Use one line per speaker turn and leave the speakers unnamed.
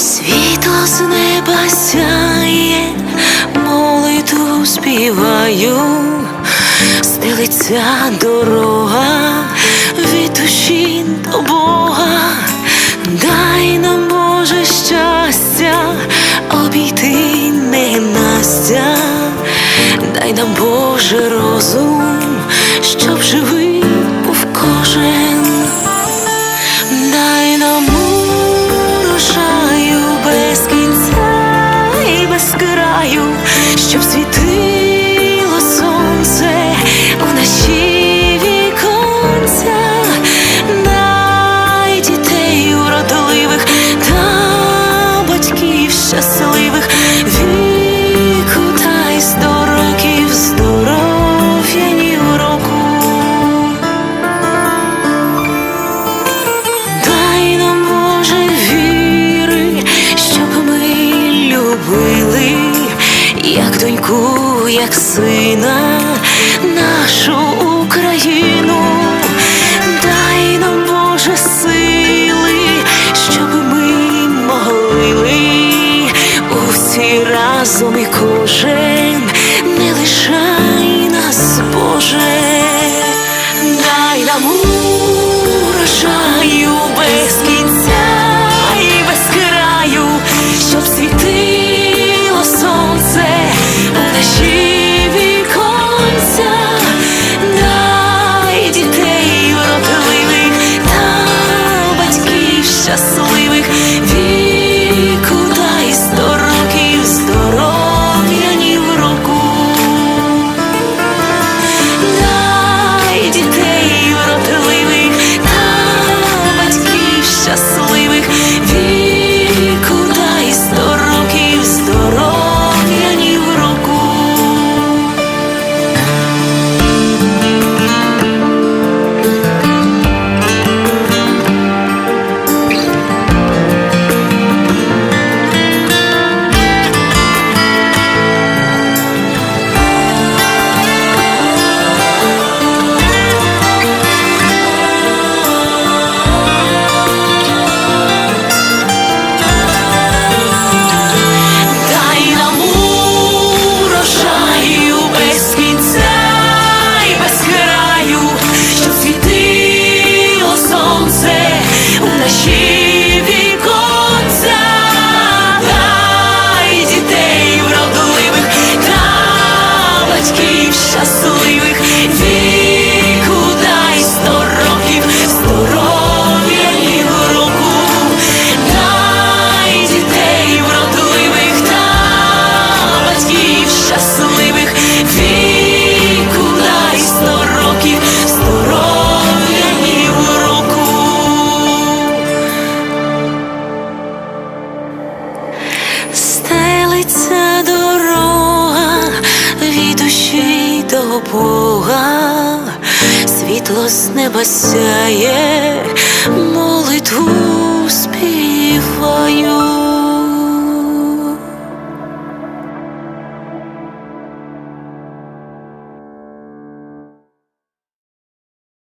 Світло з неба сяє, молитву співаю, стелиться дорога від душі до Бога, дай нам Боже щастя, обійти ненастя, дай нам Боже розум, щоб живий був кожен. доньку, як сина, нашу Україну, дай нам Боже сили, щоб ми могли усі разом і кожен не лишай нас, Боже, дай нам урожай. небо сяє молитву.